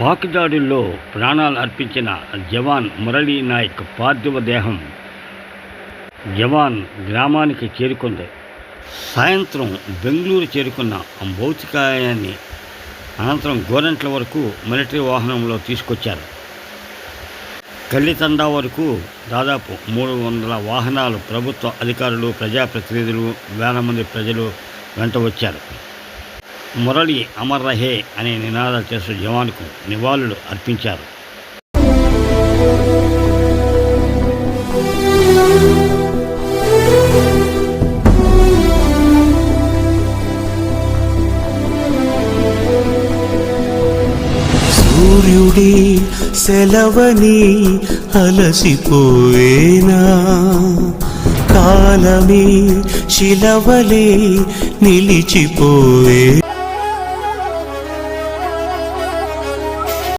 పాక్ దాడుల్లో ప్రాణాలు అర్పించిన జవాన్ మురళీ నాయక్ పార్థివ దేహం జవాన్ గ్రామానికి చేరుకుంది. సాయంత్రం బెంగళూరు చేరుకున్న భౌతికాయాన్ని అనంతరం గోరంట్ల వరకు మిలిటరీ వాహనంలో తీసుకొచ్చారు. కల్లితండా వరకు దాదాపు మూడు వందల వాహనాలు ప్రభుత్వ అధికారులు ప్రజాప్రతినిధులు వేల మంది ప్రజలు వెంట వచ్చారు. మురళి అమర్ రహే అనే నినాదాలు చేస్తూ జవాన్కు నివాళులు అర్పించారు. సూర్యుడి సెలవని అలసిపోయేనా? కాలమే శిలవలే నిలిచిపోయే